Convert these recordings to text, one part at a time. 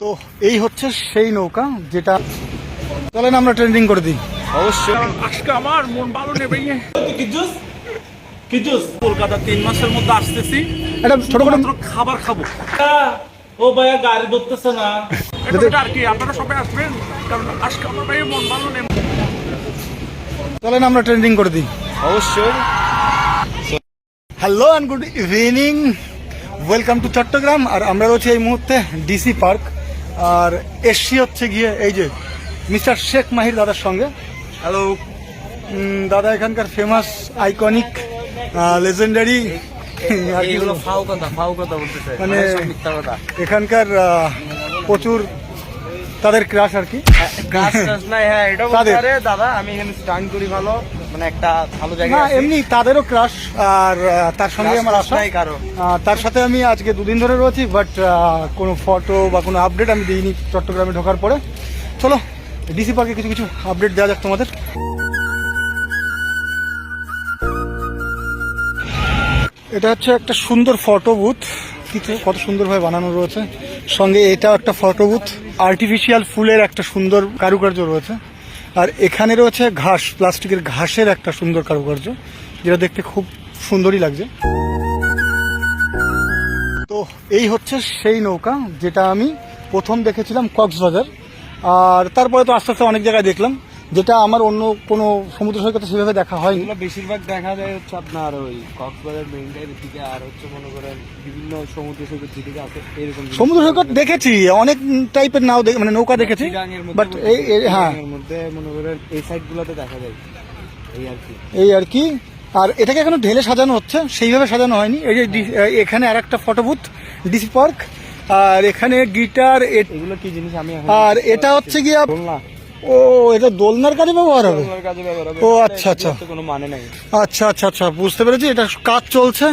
তো এই হচ্ছে সেই নৌকা যেটা চলেন আমরা ট্রেন্ডিং করে দিই। অবশ্যই। আজকে আমার মন ভালো নেবে কিজুস কিজুস কলকাতা তিন মাসের মধ্যে আসতেছি। এটা ছোট করে খাবার খাব। ও ভাইয়া গাড়ি ধরতেছে না। এটা আর কি আপনারা সবাই আসবেন। কারণ আজকে আমার ভাইয়ের মন ভালো নেই। চলেন আমরা ট্রেন্ডিং করে দিই। অবশ্যই। Hello and good evening welcome to Chattogram আর আমরা রয়েছি এই মুহূর্তে ডিসি পার্ক আর এসছি হচ্ছে গিয়ে এই যে মিস্টার শেখ মাহির দাদার সঙ্গে। হ্যালো দাদা এখানকার ফেমাস আইকনিক লেজেন্ডারি মানে কথা। এখানকার প্রচুর তাদের ক্রাশ আর কি। হ্যাঁ? পারে দাদা আমি এখানে স্টান্ট করি ভালো। মানে একটা ভালো না এমনি তাদেরও ক্রাশ আর তার সঙ্গে আমার আসা কারও। তার সাথে আমি আজকে দুদিন ধরে রয়েছি বাট কোনো ফটো বা কোনো আপডেট আমি দিইনি চট্টগ্রামে ঢোকার পরে। চলো ডিসি পার্কে কিছু কিছু আপডেট দেওয়া যাক তোমাদের। এটা হচ্ছে একটা সুন্দর ফটো বুথ কিছু কত সুন্দরভাবে বানানো রয়েছে। সঙ্গে এটাও একটা ফটো বুথ আর্টিফিশিয়াল ফুলের একটা সুন্দর কারুকার্য রয়েছে। আর এখানে রয়েছে ঘাস, প্লাস্টিকের ঘাসের একটা সুন্দর কারুকার্য, যেটা দেখতে খুব সুন্দরই লাগছে। তো এই হচ্ছে সেই নৌকা যেটা আমি প্রথম দেখেছিলাম কক্সবাজার। আর তারপরে তো আস্তে আস্তে অনেক জায়গায় দেখলাম। যেটা আমার অন্য কোনো সমুদ্র সৈকতে সেভাবে দেখা হয় এগুলো বেশিরভাগ দেখা যায় হচ্ছে আপনার ওই কক্সবাজার মেইন টাইপের দিকে আর হচ্ছে মনে করেন বিভিন্ন সমুদ্র সৈকত যেদিকে আছে এরকম সমুদ্র সৈকত দেখেছি অনেক টাইপের নাও মানে নৌকা দেখেছি বাট এই হ্যাঁ। চিটাঙের মধ্যে মনে করেন এই সাইডগুলোতে দেখা যায় এই আর কি। এই আর কি। আর এটাকে এখনও ঢেলে সাজানো হচ্ছে সেইভাবে সাজানো হয়নি। এই যে ডি- এখানে আর একটা ফটোবুথ ডিসি পার্ক আর এখানে গিটার এগুলো কি জিনিস আমি আর এটা হচ্ছে গিয়ে ও এটা দোলনার কাজে ব্যবহার হবে? কাজে ব্যবহার হবে। ও, আচ্ছা, আচ্ছা। কোনো মানে নাই। আচ্ছা আচ্ছা আচ্ছা বুঝতে পেরেছি। এটা কাজ চলছে।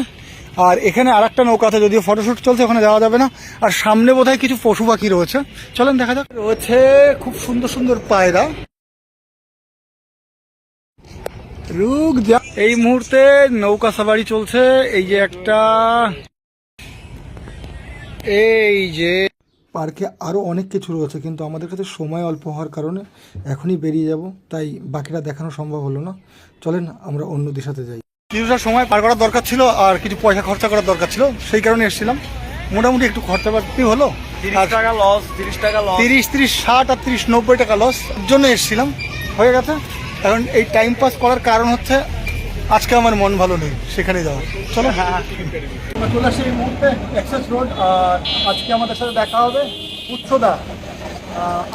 আর এখানে আর একটা নৌকা আছে যদিও ফটোশুট চলছে ওখানে যাওয়া যাবে না। আর সামনে বোধহয় কিছু পশু পাখি রয়েছে। চলেন দেখা যাক। রয়েছে খুব সুন্দর সুন্দর পায়রা। রুক যা। এই মুহূর্তে নৌকা সাবারি চলছে। এই যে একটা এই যে পার্কে আরও অনেক কিছু রয়েছে কিন্তু আমাদের কাছে সময় অল্প হওয়ার কারণে এখনই বেরিয়ে যাব তাই বাকিটা দেখানো সম্ভব হলো না। চলেন আমরা অন্য দিশাতে যাই। কিছুটা সময় পার করার দরকার ছিল আর কিছু পয়সা খরচা করার দরকার ছিল সেই কারণে এসেছিলাম। মোটামুটি একটু খরচাপাতি হলো? তিরিশ টাকা লস তিরিশ টাকা লস তিরিশ তিরিশ ষাট আর তিরিশ নব্বই টাকা লস জন্য এসেছিলাম। হয়ে গেছে। এখন এই টাইম পাস করার কারণ হচ্ছে আজকে আমার মন ভালো নেই সেখানে যাওয়া চলো। আমরা চলে আসি এই মুহূর্তে এক্সেস রোড আর আজকে আমাদের সাথে দেখা হবে উচ্চদা।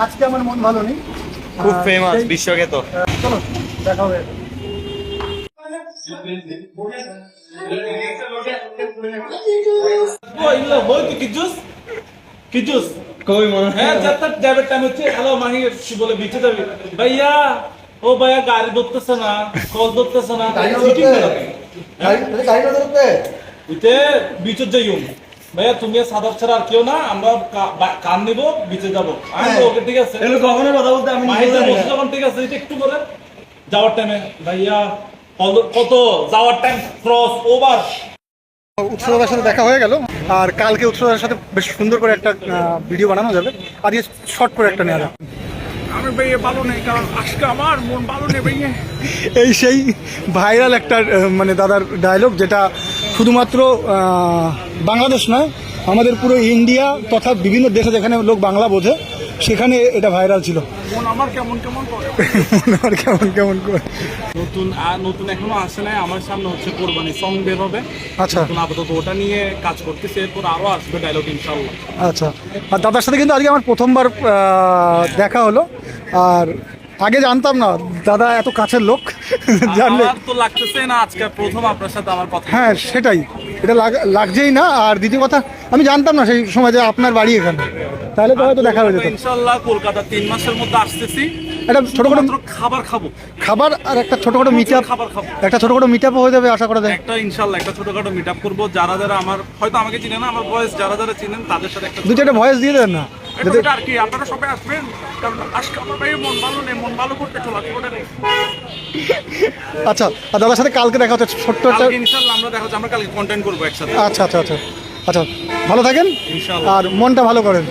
আজকে আমার মন ভালো নেই। খুব ফেমাস তো চলো দেখা হবে। কই মনে হ্যাঁ যাবে টাইম হচ্ছে। হ্যালো মাহি বলে বিচে যাবে ভাইয়া ও ভাইয়া গাড়ি ধরতেছে না কল ধরতেছে না সিটিং ইতে বিচে যাইও ভাইয়া তুমি সাদার ছাড়া আর কেউ না আমরা কান নিব বিচে যাব। আমি ওকে ঠিক আছে? কখনো কথা বলতে আমি যখন ঠিক আছে একটু বলে যাওয়ার টাইমে ভাইয়া কত- যাওয়ার টাইম ক্রস ওভার উৎসবের সাথে দেখা হয়ে গেল। আর কালকে উৎসবের সাথে বেশ সুন্দর করে একটা ভিডিও বানানো যাবে। আজকে শর্ট করে একটা নেওয়া যাবে। আমি ভাইয়া ভালো নেই কারণ আজকে আমার মন ভালো নেই ভাইয়া। এই সেই ভাইরাল একটা মানে দাদার ডায়লগ যেটা শুধুমাত্র বাংলাদেশ নয় আমাদের পুরো ইন্ডিয়া তথা বিভিন্ন দেশে যেখানে লোক বাংলা বোঝে সেখানে এটা ভাইরাল ছিল। মন আমার কেমন কেমন করে? আর কেমন কেমন করে? নতুন আর নতুন এখনও আসে নাই আমার সামনে হচ্ছে কোরবানি সং বের হবে। আচ্ছা। নতুন আপাতত ওটা নিয়ে কাজ করতেছে এরপর আরও আসবে ডায়লগ ইনশাল্লাহ আচ্ছা। আর দাদার সাথে কিন্তু আজকে আমার প্রথমবার দেখা হলো। আর আগে জানতাম না দাদা এত কাছের লোক জানলে তো লাগতেছে না আজকে প্রথম আপনার সাথে আমার কথা। হ্যাঁ সেটাই। এটা লাগ- লাগছেই না আর দ্বিতীয় কথা আমি জানতাম না সেই সময় যে আপনার বাড়ি এখানে। তাহলে তো হয়তো দেখা হয়ে যেত। ইনশাল্লাহ কলকাতা তিন মাসের মধ্যে আসতেছি। একটা ছোটখাটো মাত্র খাবার খাব। খাবার আর একটা ছোটখাটো মিট আপ খাবার খাব। একটা ছোটখাটো মিট আপও হয়ে যাবে আশা করা যায়। একটা ইনশাল্লাহ একটা ছোটখাটো মিট আপ করব। যারা যারা আমার হয়তো আমাকে চিনে না আমার বয়স যারা যারা চিনেন তাদের সাথে একটা দু চারটা ভয়েস দিয়ে দেন না। এটা আর কি আপনারা সবাই আসবেন? কারণ আজকে আমার ভাই মন ভালো নেই মন ভালো করতে চলা ওটা নেই। আচ্ছা আর দাদার সাথে কালকে দেখা হচ্ছে ছোট্ট একটা আমরা দেখা যাচ্ছে আমরা কালকে কন্টেন্ট করব একসাথে। আচ্ছা আচ্ছা আচ্ছা। আচ্ছা ভালো থাকেন আর মনটা ভালো করেন।